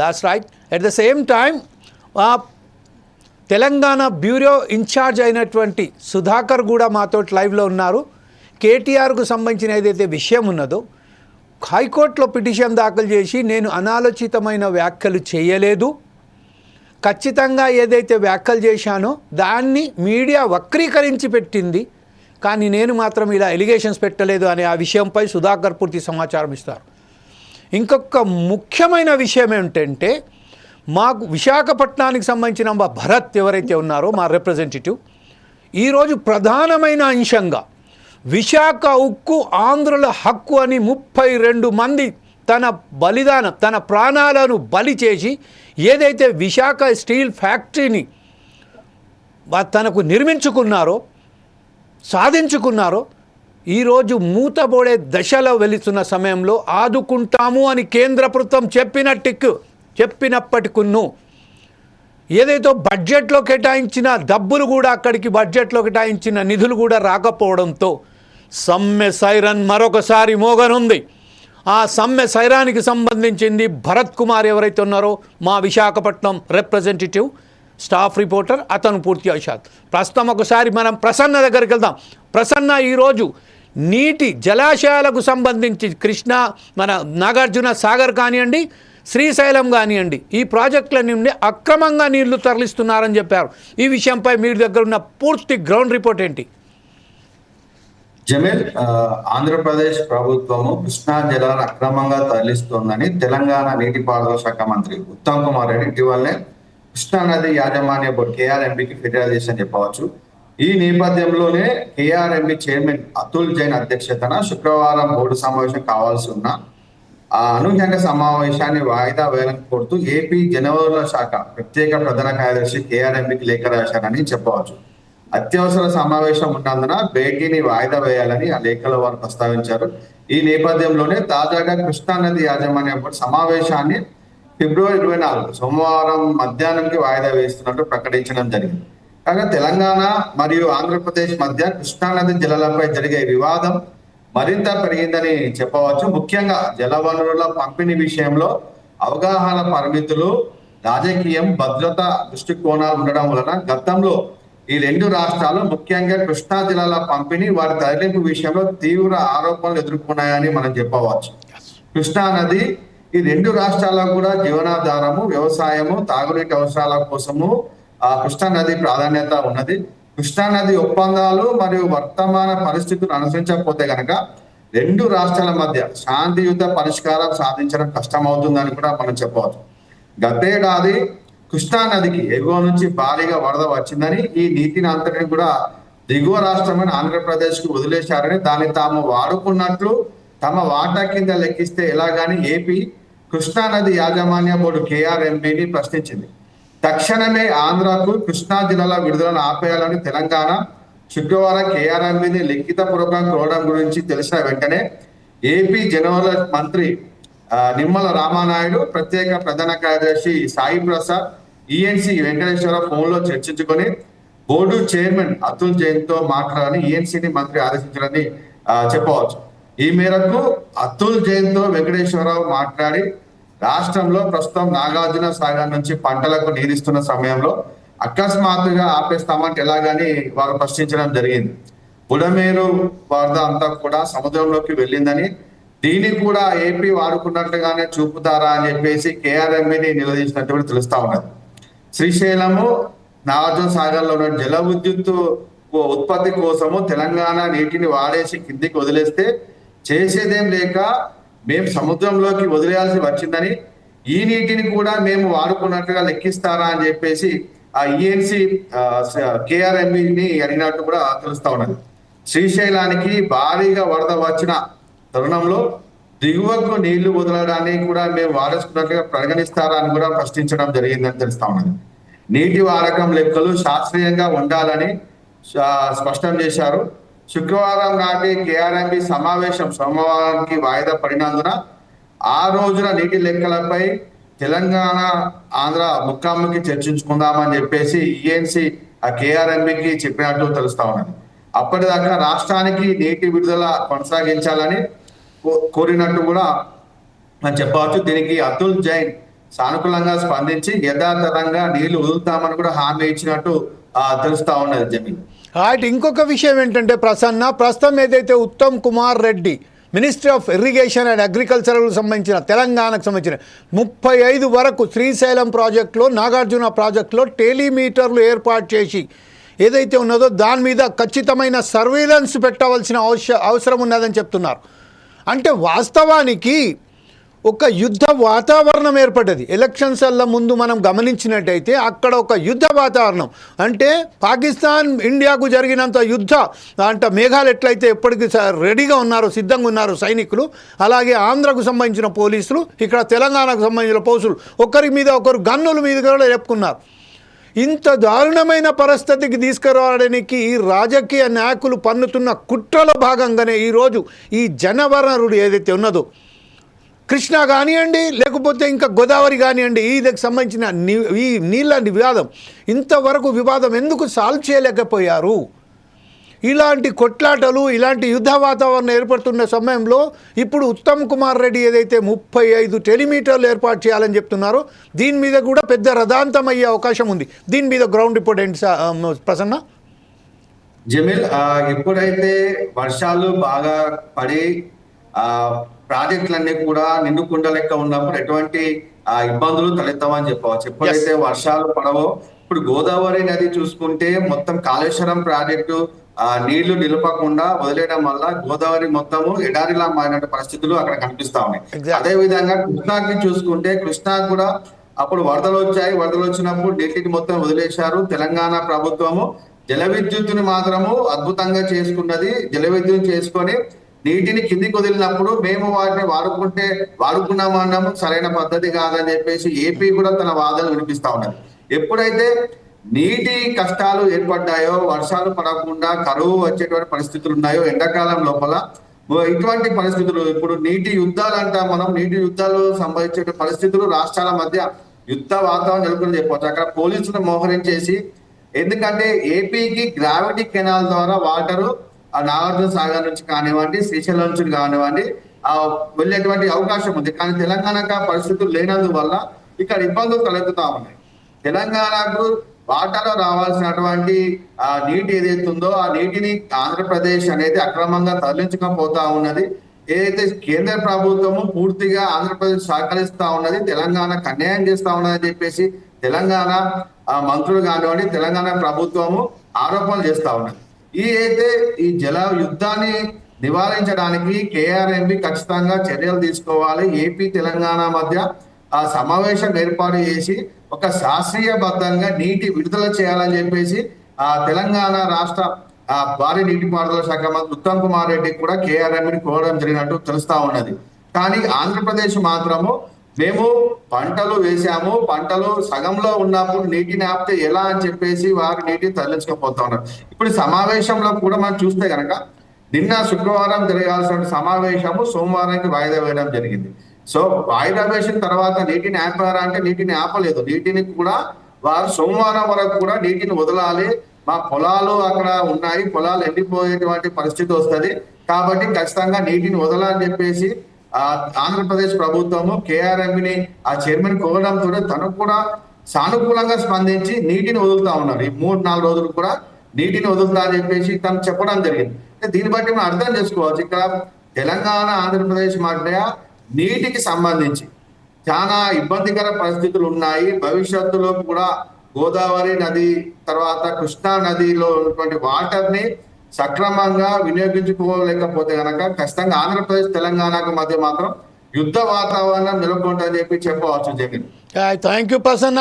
That's right at the same time Telangana bureau incharge అయినటువంటి సుధాకర్ కూడా మాతో లైవ్లో ఉన్నారు. కేటీఆర్కు సంబంధించిన ఏదైతే విషయం ఉన్నదో హైకోర్టులో పిటిషన్ దాఖలు చేసి నేను అనాలోచితమైన వ్యాఖ్యలు చేయలేదు. ఖచ్చితంగా ఏదైతే వ్యాఖ్యలు చేశానో దాన్ని మీడియా వక్రీకరించి పెట్టింది. కానీ నేను మాత్రం ఇలా ఎలిగేషన్స్ పెట్టలేదు అనే ఆ విషయంపై సుధాకర్ పూర్తి సమాచారం ఇస్తారు. ఇంకొక ముఖ్యమైన విషయం ఏమిటంటే మాకు విశాఖపట్నానికి సంబంధించిన మా భరత్ ఎవరైతే ఉన్నారో మా రిప్రజెంటేటివ్ ఈరోజు ప్రధానమైన అంశంగా విశాఖ ఉక్కు ఆంధ్రుల హక్కు అని ముప్పై రెండు మంది తన బలిదానం తన ప్రాణాలను బలి చేసి ఏదైతే విశాఖ స్టీల్ ఫ్యాక్టరీని తనకు నిర్మించుకున్నారో సాధించుకున్నారో ఈరోజు మూతబోడే దశలో వెళుతున్న సమయంలో ఆదుకుంటాము అని కేంద్ర ప్రభుత్వం చెప్పినట్టుకు చెప్పినప్పటికును. ఏదైతే బడ్జెట్లో కేటాయించిన డబ్బులు కూడా అక్కడికి బడ్జెట్లో కేటాయించిన నిధులు కూడా రాకపోవడంతో సమ్మె సైరన్ మరొకసారి మోగనుంది. ఆ సమ్మె సైరానికి సంబంధించింది భరత్ కుమార్ ఎవరైతే ఉన్నారో మా విశాఖపట్నం రిప్రజెంటేటివ్ స్టాఫ్ రిపోర్టర్ అతను పూర్తి అశాత్ ప్రస్తుతం ఒకసారి మనం ప్రసన్న దగ్గరికి వెళ్దాం. ప్రసన్న ఈరోజు నీటి జలాశయాలకు సంబంధించి కృష్ణ మన నాగార్జున సాగర్ కానివ్వండి శ్రీశైలం కానివ్వండి ఈ ప్రాజెక్టుల నుండి అక్రమంగా నీళ్ళు తరలిస్తున్నారని చెప్పారు. ఈ విషయంపై మీ దగ్గర ఉన్న పూర్తి గ్రౌండ్ రిపోర్ట్ ఏంటి? జమీల్ ఆంధ్రప్రదేశ్ ప్రభుత్వము కృష్ణా జలాలను అక్రమంగా తరలిస్తోందని తెలంగాణ నీటిపారుదల శాఖ మంత్రి ఉత్తమ్ కుమార్ రెడ్డి ఇటీవలనే కృష్ణానది యాజమాన్య బోర్డు కేఆర్ఎంబికి ఫిర్యాదు చేశారని చెప్పవచ్చు. ఈ నేపథ్యంలోనే కేఆర్ఎంబి చైర్మన్ అతుల్ జైన్ అధ్యక్షతన శుక్రవారం బోర్డు సమావేశం కావాల్సి ఉన్న ఆ అనూహ్యంగా సమావేశాన్ని వాయిదా వేయాలని కోరుతూ ఏపీ జనవరుల శాఖ ప్రత్యేక ప్రధాన కార్యదర్శి కేఆర్ఎంబికి లేఖ రాశారని చెప్పవచ్చు. అత్యవసర సమావేశం ఉన్నందున భేటీని వాయిదా వేయాలని ఆ లేఖలో వారు ప్రస్తావించారు. ఈ నేపథ్యంలోనే తాజాగా కృష్ణా నది సమావేశాన్ని ఫిబ్రవరి ఇరవై నాలుగు సోమవారం మధ్యాహ్నంకి వాయిదా వేస్తున్నట్టు ప్రకటించడం జరిగింది. కాగా తెలంగాణ మరియు ఆంధ్రప్రదేశ్ మధ్య కృష్ణానది జలాలపై జరిగే వివాదం మరింత పెరిగిందని చెప్పవచ్చు. ముఖ్యంగా జలవనరుల పంపిణీ విషయంలో అవగాహన పరిమితులు రాజకీయం భద్రత దృష్టికోణాలు ఉండడం వలన గతంలో ఈ రెండు రాష్ట్రాలు ముఖ్యంగా కృష్ణా జిల్లాల పంపిణీ వారి తరలింపు విషయంలో తీవ్ర ఆరోపణలు ఎదుర్కొన్నాయని మనం చెప్పవచ్చు. కృష్ణా నది ఈ రెండు రాష్ట్రాలకు కూడా జీవనాధారము వ్యవసాయము తాగునీటి అవసరాల కోసము ఆ కృష్ణా నది ప్రాధాన్యత ఉన్నది. కృష్ణా నది ఒప్పందాలు మరియు వర్తమాన పరిస్థితులు అనుసరించకపోతే గనక రెండు రాష్ట్రాల మధ్య శాంతియుత పరిష్కారం సాధించడం కష్టమవుతుందని కూడా మనం చెప్పవచ్చు. గతేడాది కృష్ణా నదికి ఎగువ నుంచి భారీగా వరద వచ్చిందని ఈ నీతిని అంతటిని కూడా దిగువ రాష్ట్రమైన ఆంధ్రప్రదేశ్కు వదిలేశారని దాన్ని తాము వాడుకున్నట్లు తమ వాటా కింద లెక్కిస్తే ఎలాగాని ఏపీ కృష్ణా నది యాజమాన్య బోర్డు కేఆర్ఎంపీని ప్రశ్నించింది. తక్షణమే ఆంధ్రకు కృష్ణా జిల్లాల విడుదలను ఆపేయాలని తెలంగాణ శుక్రవారం కేఆర్ఎంపీని లిఖిత పూర్వకం కోరడం గురించి తెలిసిన వెంటనే ఏపీ జనరల్ మంత్రి నిమ్మల రామానాయుడు ప్రత్యేక ప్రధాన కార్యదర్శి Sai Prasad E N C Venkateswara ఫోన్లో చర్చించుకొని బోర్డు చైర్మన్ అతుల్ జైన్తో మాట్లాడాలని ఈఎన్సీని మంత్రి ఆదేశించారని చెప్పవచ్చు. ఈ మేరకు అతుల్ జైన్తో వెంకటేశ్వరరావు మాట్లాడి రాష్ట్రంలో ప్రస్తుతం నాగార్జున సాగర్ నుంచి పంటలకు నీరిస్తున్న సమయంలో అకస్మాత్తుగా ఆపేస్తామంటే ఎలాగని వారు ప్రశ్నించడం జరిగింది. బుడమేరు వరద అంతా కూడా సముద్రంలోకి వెళ్ళిందని దీన్ని కూడా ఏపీ వాడుకున్నట్లుగానే చూపుతారా అని చెప్పేసి కేఆర్ఎంని నిలదీసినట్టు కూడా తెలుస్తా ఉన్నది. శ్రీశైలము నాగార్జున సాగర్లో ఉన్న జల విద్యుత్ ఉత్పత్తి కోసము తెలంగాణ నీటిని వాడేసి కిందికి వదిలేస్తే చేసేదేం లేక మేము సముద్రంలోకి వదిలేయాల్సి వచ్చిందని ఈ నీటిని కూడా మేము వాడుకున్నట్టుగా లెక్కిస్తారా అని చెప్పేసి ఆ ఈఎన్సి కేఆర్ఎంఈని అడిగినట్టు కూడా తెలుస్తా ఉన్నది. శ్రీశైలానికి భారీగా వరద వచ్చిన తరుణంలో దిగువకు నీళ్ళు వదలడాన్ని కూడా మేము వాడేసుకున్నట్లుగా పరిగణిస్తారా అని కూడా ప్రశ్నించడం జరిగిందని తెలుస్తా ఉన్నది. నీటి వాడకం లెక్కలు శాస్త్రీయంగా ఉండాలని స్పష్టం చేశారు. శుక్రవారం నాటి కేఆర్ఎంబి సమావేశం సోమవారానికి వాయిదా పడినందున ఆ రోజున నీటి లెక్కలపై తెలంగాణ ఆంధ్ర ముఖాముఖి చర్చించుకుందామని చెప్పేసి ఈఎన్సి ఆ కేఆర్ఎంబికి చెప్పినట్టు తెలుస్తా ఉన్నది. అప్పటిదాకా రాష్ట్రానికి నీటి విడుదల కొనసాగించాలని కో- కోరినట్టు కూడా మనం చెప్పవచ్చు. దీనికి అతుల్ జైన్ సానుకూలంగా స్పందించి యథాతథంగా నీళ్ళు వదులుతామని కూడా హామీ ఇచ్చినట్టు తెలుస్తా ఉన్నది జమీన్. అటు ఇంకొక విషయం ఏంటంటే ప్రసన్న ప్రస్తుతం ఏదైతే Uttam Kumar Reddy ministry of irrigation and అగ్రికల్చర్కు సంబంధించిన తెలంగాణకు సంబంధించిన ముప్పై ఐదు వరకు శ్రీశైలం ప్రాజెక్టులో నాగార్జున ప్రాజెక్టులో టెలిమీటర్లు ఏర్పాటు చేసి ఏదైతే ఉన్నదో దాని మీద ఖచ్చితమైన సర్వేలెన్స్ పెట్టవలసిన అవస అవసరం ఉన్నదని చెప్తున్నారు. అంటే వాస్తవానికి ఒక యుద్ధ వాతావరణం ఏర్పడ్డది. ఎలక్షన్స్ల ముందు మనం గమనించినట్టయితే అక్కడ ఒక యుద్ధ వాతావరణం. అంటే పాకిస్తాన్ ఇండియాకు జరిగినంత యుద్ధ అంటే మేఘాలు ఎట్లయితే ఎప్పటికీ స- రెడీగా ఉన్నారో సిద్ధంగా ఉన్నారు సైనికులు అలాగే ఆంధ్రకు సంబంధించిన పోలీసులు ఇక్కడ తెలంగాణకు సంబంధించిన పోలీసులు ఒకరి మీద ఒకరు గన్నుల మీద కూడా చెప్పుకున్నారు ఇంత దారుణమైన పరిస్థితికి తీసుకురావడానికి ఈ రాజకీయ నాయకులు పన్నుతున్న కుట్రలో భాగంగానే ఈరోజు ఈ జనవనరుడు ఏదైతే ఉన్నదో కృష్ణ కానివ్వండి లేకపోతే ఇంకా గోదావరి కానివ్వండి ఈదకి సంబంధించిన ఈ నీళ్ళ వివాదం. ఇంతవరకు వివాదం ఎందుకు సాల్వ్ చేయలేకపోయారు? ఇలాంటి కొట్లాటలు ఇలాంటి యుద్ధ వాతావరణం ఏర్పడుతున్న సమయంలో ఇప్పుడు ఉత్తమ్ కుమార్ రెడ్డి ఏదైతే ముప్పై ఐదు టెలిమీటర్లు ఏర్పాటు చేయాలని చెప్తున్నారో దీని మీద కూడా పెద్ద రథాంతం అయ్యే అవకాశం ఉంది. దీని మీద గ్రౌండ్ రిపోర్ట్ ఏంటి ప్రసన్న? జమీల్ ఎప్పుడైతే వర్షాలు బాగా పడి ప్రాజెక్టులన్నీ కూడా నిండు కుండ లెక్క ఉన్నప్పుడు ఎటువంటి ఆ, ఇబ్బందులు తలెత్తవని చెప్పవచ్చు. ఎప్పుడైతే వర్షాలు పడవో ఇప్పుడు గోదావరి నది చూసుకుంటే మొత్తం కాళేశ్వరం ప్రాజెక్టు ఆ నీళ్ళు నిలపకుండా వదిలేయడం వల్ల గోదావరి మొత్తము ఎడారిలా మారిన పరిస్థితులు అక్కడ కనిపిస్తా ఉన్నాయి. అదే విధంగా కృష్ణాకి చూసుకుంటే కృష్ణా కూడా అప్పుడు వరదలు వచ్చాయి. వరదలు వచ్చినప్పుడు నీటిని మొత్తం వదిలేశారు. తెలంగాణ ప్రభుత్వము జల విద్యుత్తుని మాత్రము అద్భుతంగా చేసుకున్నది. జల విద్యుత్ చేసుకొని నీటిని కిందికి వదిలినప్పుడు మేము వాటిని వాడుకుంటే వాడుకున్నామన్నాము సరైన పద్ధతి కాదని చెప్పేసి ఏపీ కూడా తన వాదనలు వినిపిస్తా ఉన్నది. ఎప్పుడైతే నీటి కష్టాలు ఏర్పడ్డాయో వర్షాలు పడకుండా కరువు వచ్చేటువంటి పరిస్థితులు ఉన్నాయో ఎండాకాలం లోపల ఇటువంటి పరిస్థితులు ఇప్పుడు నీటి యుద్ధాలు అంటాం మనం. నీటి యుద్ధాలు సంభవించే పరిస్థితులు రాష్ట్రాల మధ్య యుద్ధ వాతావరణం నెలకొని చెప్పవచ్చు అక్కడ పోలీసులు మోహరించేసి ఎందుకంటే ఏపీకి గ్రావిటీ కెనాల్ ద్వారా వాటరు నాగార్జున సాగర్ నుంచి కానివ్వండి శ్రీశైలం నుంచి కానివ్వండి ఆ వెళ్ళేటువంటి అవకాశం ఉంది. కానీ తెలంగాణకు పరిస్థితులు లేనందువల్ల ఇక్కడ ఇబ్బందులు తలెత్తుతా ఉన్నాయి. తెలంగాణకు వాటాలో రావాల్సినటువంటి ఆ నీటి ఏదైతే ఉందో ఆ నీటిని ఆంధ్రప్రదేశ్ అనేది అక్రమంగా తరలించకపోతా ఉన్నది. ఏదైతే కేంద్ర ప్రభుత్వము పూర్తిగా ఆంధ్రప్రదేశ్ సహకరిస్తా ఉన్నది తెలంగాణకు అన్యాయం చేస్తా ఉన్నదని చెప్పేసి తెలంగాణ మంత్రులు కానివ్వండి తెలంగాణ ప్రభుత్వము ఆరోపణలు చేస్తా ఉన్నది. ఈ అయితే ఈ జల యుద్ధాన్ని నివారించడానికి కేఆర్ఎంబి ఖచ్చితంగా చర్యలు తీసుకోవాలి. ఏపీ తెలంగాణ మధ్య ఆ సమావేశం ఏర్పాటు చేసి ఒక శాస్త్రీయబద్ధంగా నీటి విడుదల చేయాలని చెప్పేసి ఆ తెలంగాణ రాష్ట్ర ఆ భారీ నీటిపారుదల శాఖ మంత్రి ఉత్తమ్ కుమార్ రెడ్డి కూడా కేఆర్ఎంని కోరడం జరిగినట్టు తెలుస్తా ఉన్నది. కానీ ఆంధ్రప్రదేశ్ మాత్రము మేము పంటలు వేసాము పంటలు సగంలో ఉన్నప్పుడు నీటిని ఆపితే ఎలా అని చెప్పేసి వారు నీటిని తరలించకపోతా ఉన్నారు. ఇప్పుడు సమావేశంలో కూడా మనం చూస్తే కనుక నిన్న శుక్రవారం జరగాల్సిన సమావేశము సోమవారానికి వాయిదా వేయడం జరిగింది. సో వాయిదా వేసిన తర్వాత నీటిని ఆపారా అంటే నీటిని ఆపలేదు. నీటిని కూడా వారు సోమవారం వరకు కూడా నీటిని వదలాలి. మా పొలాలు అక్కడ ఉన్నాయి పొలాలు ఎండిపోయేటువంటి పరిస్థితి వస్తుంది. కాబట్టి ఖచ్చితంగా నీటిని వదలని చెప్పేసి ఆ ఆంధ్రప్రదేశ్ ప్రభుత్వము కేఆర్ఎంని ఆ చైర్మన్ కోరడంతో తనకు కూడా సానుకూలంగా స్పందించి నీటిని వదులుతా ఉన్నారు. ఈ మూడు నాలుగు రోజులు కూడా నీటిని వదులుతా అని చెప్పేసి తను చెప్పడం జరిగింది. దీన్ని బట్టి మనం అర్థం చేసుకోవచ్చు. ఇక్కడ తెలంగాణ ఆంధ్రప్రదేశ్ మధ్య నీటికి సంబంధించి చాలా ఇబ్బందికర పరిస్థితులు ఉన్నాయి. భవిష్యత్తులో కూడా గోదావరి నది తర్వాత కృష్ణా నదిలో ఉన్నటువంటి వాటర్ని సక్రమంగా వినియోగించుకోలేకపోతే గనక ఖచ్చితంగా ఆంధ్రప్రదేశ్ తెలంగాణకు మధ్య మాత్రం యుద్ధ వాతావరణం నెలకొంటుందని చెప్పి చెప్పవచ్చు జగన్ థ్యాంక్ యూ ప్రసన్న.